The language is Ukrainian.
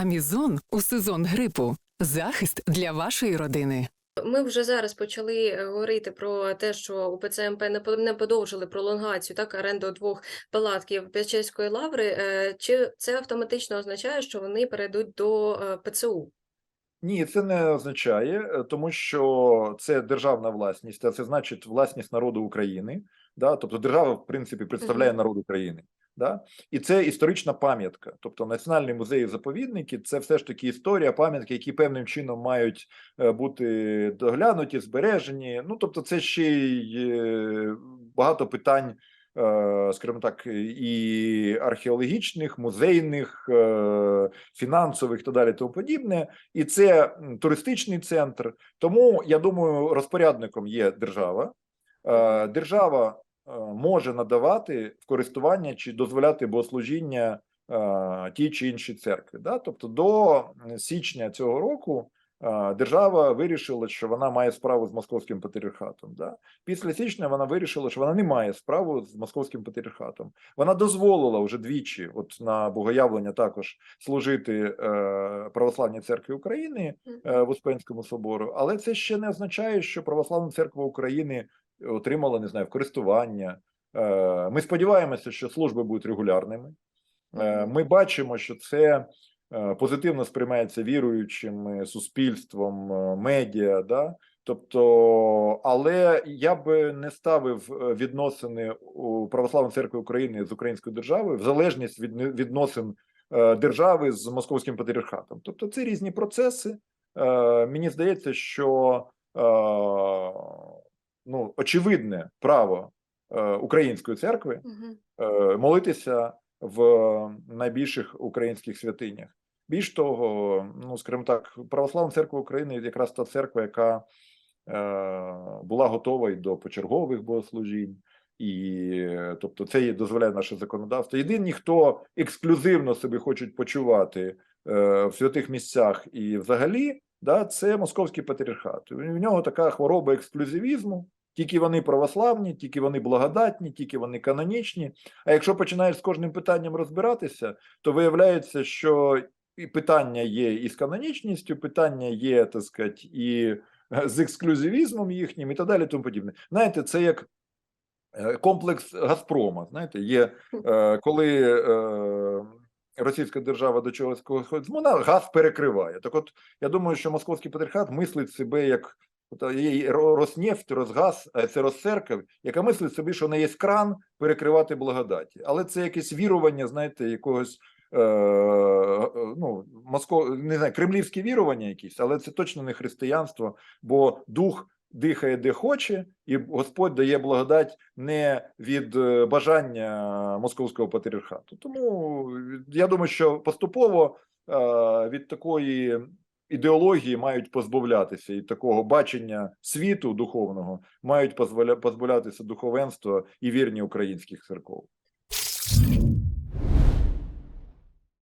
Амізон у сезон грипу. Захист для вашої родини. Ми вже зараз почали е, говорити про те, що УПЦ МП не подовжили пролонгацію так оренду двох палатків Печерської лаври. Е, Чи це автоматично означає, що вони перейдуть до е, ПЦУ? Ні, це не означає, тому що це державна власність, а це значить власність народу України. Да? Тобто держава, в принципі, представляє народ України. Да? І це історична пам'ятка. Тобто національні музеї заповідники це все ж таки історія, пам'ятки, які певним чином мають е, бути доглянуті, збережені. Ну тобто, це ще й е, багато питань. е, Скажімо так, і археологічних, музейних, фінансових і так далі, тому подібне, і це туристичний центр. Тому я думаю, розпорядником є держава. Держава може надавати в користування чи дозволяти богослужіння е, тій чи іншій церкві. Да? Тобто до січня цього року е, держава вирішила, що вона має справу з московським патріархатом. Да? Після січня вона вирішила, що вона не має справу з московським патріархатом. Вона дозволила вже двічі, от на богоявлення також служити е, православній церкві України е, в Успенському собору, але це ще не означає, що православна церква України отримала не знаю в користування. Е, Ми сподіваємося, що служби будуть регулярними. Е, Ми бачимо, що це е, позитивно сприймається віруючим суспільством, медіа. Да? Тобто, але я би не ставив відносини у Православної церкви України з Українською державою в залежність від відносин держави з московським патріархатом. Тобто, це різні процеси. Мені здається, що ну, очевидне право е, української церкви е, молитися в найбільших українських святинях. Більш того, ну скажімо так, православна церква України якраз та церква, яка е, була готова і до почергових богослужінь, і тобто це їй дозволяє наше законодавство. Єдині, хто ексклюзивно себе хочуть почувати е, в святих місцях і взагалі, да, це московський патріархат. У нього така хвороба ексклюзивізму. Тільки вони православні, тільки вони благодатні, тільки вони канонічні. А якщо починаєш з кожним питанням розбиратися, то виявляється, що і питання є і з канонічністю, питання є, так сказати, і е, з ексклюзивізмом їхнім, і так далі, тому подібне. Знаєте, це як е, комплекс Газпрома. Знаєте, є е, коли російська держава до чогось ходить, вона газ перекриває. Так, от я думаю, що московський патріархат мислить себе як. Роснефть, Росгаз, а це Розцерков, яка мислить собі, що не є кран перекривати благодаті. Але це якесь вірування, знаєте, якогось е, е, ну, Моско... не знаю, кремлівське вірування якісь, але це точно не християнство, бо дух дихає де хоче, і Господь дає благодать не від е, бажання московського патріархату. Тому я думаю, що поступово е, від такої ідеології мають позбавлятися і такого бачення світу духовного мають позбавля- позбавлятися духовенства і вірні українських церков.